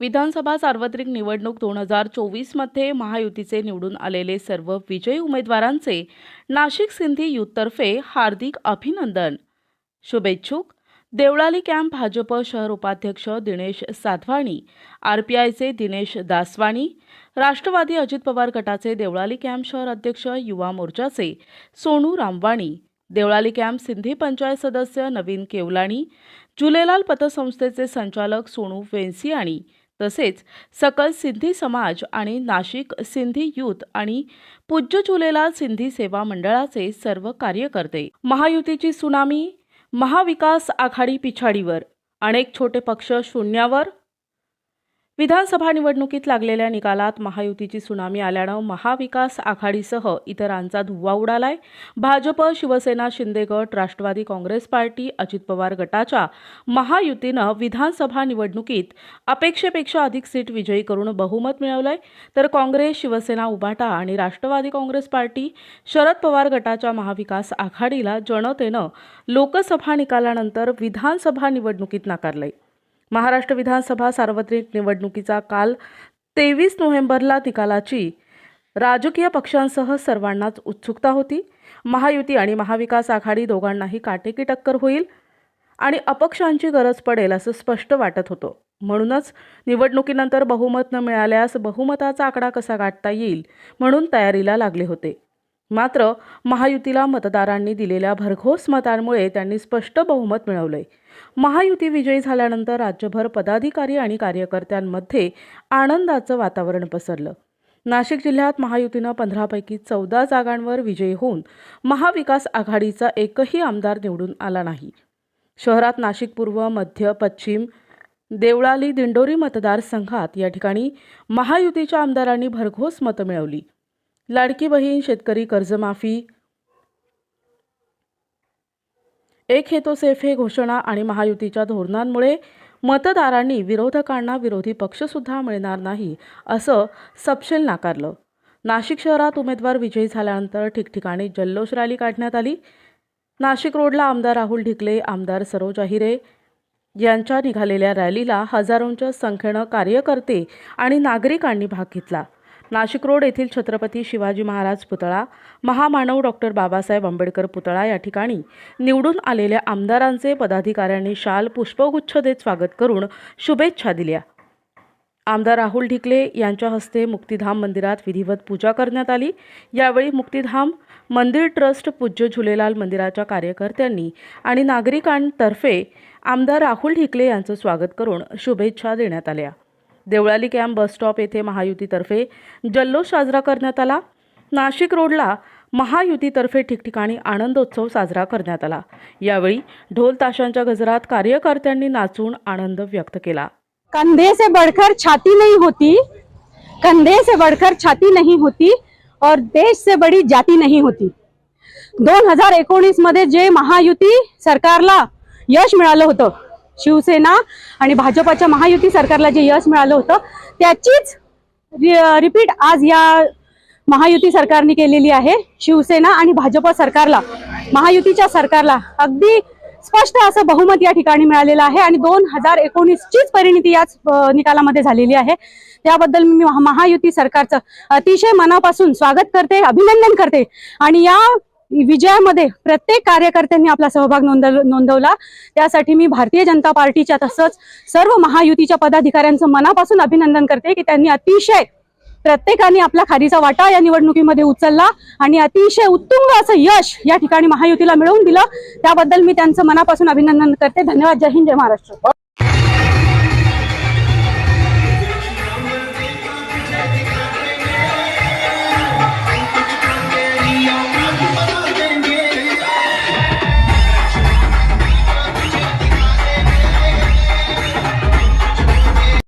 विधानसभा सार्वत्रिक निवडणूक दोन हजार चोवीसमध्ये महायुतीचे निवडून आलेले सर्व विजयी उमेदवारांचे नाशिक सिंधी युथतर्फे हार्दिक अभिनंदन. शुभेच्छुक. देवळाली कॅम्प भाजप शहर उपाध्यक्ष दिनेश साधवाणी आरपीआयचे दिनेश दासवाणी राष्ट्रवादी अजित पवार गटाचे देवळाली कॅम्प शहर अध्यक्ष युवा मोर्चाचे सोनू रामवाणी देवळाली कॅम्प सिंधी पंचायत सदस्य नवीन केवलाणी झुलेलाल पतसंस्थेचे संचालक सोनू वेन्सियाणी तसेच सकल सिंधी समाज आणि नाशिक सिंधी युथ आणि पूज्य चुलेला सिंधी सेवा मंडळाचे सर्व कार्यकर्ते. महायुतीची सुनामी महाविकास आघाडी पिछाडीवर अनेक छोटे पक्ष शून्यावर विधानसभा निवडणुकीत लागलेल्या निकालात महायुतीची सुनामी आल्यानं महाविकास आघाडीसह इतरांचा धुव्वा उडालाय. भाजप शिवसेना शिंदे गट राष्ट्रवादी काँग्रेस पार्टी अजित पवार गटाच्या महायुतीनं विधानसभा निवडणुकीत अपेक्षेपेक्षा अधिक सीट विजयी करून बहुमत मिळवलंय. तर काँग्रेस शिवसेना उभाटा आणि राष्ट्रवादी काँग्रेस पार्टी शरद पवार गटाच्या महाविकास आघाडीला जनतेनं लोकसभा निकालानंतर विधानसभा निवडणुकीत नाकारलंय. महाराष्ट्र विधानसभा सार्वत्रिक निवडणुकीचा काल तेवीस नोव्हेंबरला निकालाची राजकीय पक्षांसह सर्वांनाच उत्सुकता होती. महायुती आणि महाविकास आघाडी दोघांनाही काटेकी टक्कर होईल आणि अपक्षांची गरज पडेल असं स्पष्ट वाटत होतं. म्हणूनच निवडणुकीनंतर बहुमत न मिळाल्यास बहुमताचा आकडा कसा गाठता येईल म्हणून तयारीला लागले होते. मात्र महायुतीला मतदारांनी दिलेल्या भरघोस मतांमुळे त्यांनी स्पष्ट बहुमत मिळवलंय. महायुती विजयी झाल्यानंतर राज्यभर पदाधिकारी आणि कार्यकर्त्यांमध्ये आनंदाचं वातावरण पसरलं. नाशिक जिल्ह्यात महायुतीनं पंधरापैकी चौदा जागांवर विजयी होऊन महाविकास आघाडीचा एकही आमदार निवडून आला नाही. शहरात नाशिक पूर्व मध्य पश्चिम देवळाली दिंडोरी मतदारसंघात या ठिकाणी महायुतीच्या आमदारांनी भरघोस मतं मिळवली. लाडकी बहीण शेतकरी कर्जमाफी. एक हेतो सेफ हे घोषणा आणि महायुतीच्या धोरणांमुळे मतदारांनी विरोधकांना विरोधी पक्षसुद्धा मिळणार नाही असं सपशेल नाकारलं. नाशिक शहरात उमेदवार विजयी झाल्यानंतर ठिकठिकाणी जल्लोष रॅली काढण्यात आली. नाशिक रोडला आमदार राहुल ढिकले आमदार सरोज अहिरे यांच्या निघालेल्या रॅलीला हजारोंच्या संख्येनं कार्यकर्ते आणि नागरिकांनी भाग घेतला. नाशिक रोड येथील छत्रपती शिवाजी महाराज पुतळा महामानव डॉक्टर बाबासाहेब आंबेडकर पुतळा या ठिकाणी निवडून आलेल्या आमदारांचे पदाधिकाऱ्यांनी शाल पुष्पगुच्छ देत स्वागत करून शुभेच्छा दिल्या. आमदार राहुल ढिकले यांच्या हस्ते मुक्तिधाम मंदिरात विधिवत पूजा करण्यात आली. यावेळी मुक्तिधाम मंदिर ट्रस्ट पूज्य झुलेलाल मंदिराच्या कार्यकर्त्यांनी आणि नागरिकांतर्फे आमदार राहुल ढिकले यांचं स्वागत करून शुभेच्छा देण्यात आल्या. देवळाली कॅम्प बसस्टॉप येथे महायुतीतर्फे जल्लोष साजरा करण्यात आला. नाशिक रोडला महायुतीतर्फे ठिकठिकाणी आनंदोत्सव साजरा करण्यात आला. यावेळी ढोल ताशांच्या गजरात कार्यकर्त्यांनी नाचून आनंद व्यक्त केला. कंधे से बढ़कर छाती नहीं होती कंधे से बढ़कर छाती नहीं होती और देश से बड़ी जाती नाही होती। दोन हजार एकोणीसमध्ये जे महायुती सरकारला यश मिळालं होतं शिवसेना आणि भाजपच्या महायुती सरकारला जे यश मिळालं होतं त्याचीच रिपीट आज या महायुती सरकारने केलेली आहे. शिवसेना आणि भाजप सरकारला महायुतीच्या सरकारला अगदी स्पष्ट असं बहुमत या ठिकाणी मिळालेलं आहे आणि दोन हजार एकोणीसचीच परिणिती याच निकालामध्ये झालेली आहे. त्याबद्दल मी महा- महायुती सरकारचं अतिशय मनापासून स्वागत करते अभिनंदन करते. आणि या विजयामध्ये प्रत्येक कार्यकर्त्यांनी आपला सहभाग नोंदव नोंदवला. त्यासाठी मी भारतीय जनता पार्टीच्या तसंच सर्व महायुतीच्या पदाधिकाऱ्यांचं मनापासून अभिनंदन करते की त्यांनी अतिशय प्रत्येकाने आपला खारीचा वाटा या निवडणुकीमध्ये उचलला आणि अतिशय उत्तुंग असं यश या ठिकाणी महायुतीला मिळवून दिलं. त्याबद्दल मी त्यांचं मनापासून अभिनंदन करते. धन्यवाद. जय हिंद जय महाराष्ट्र.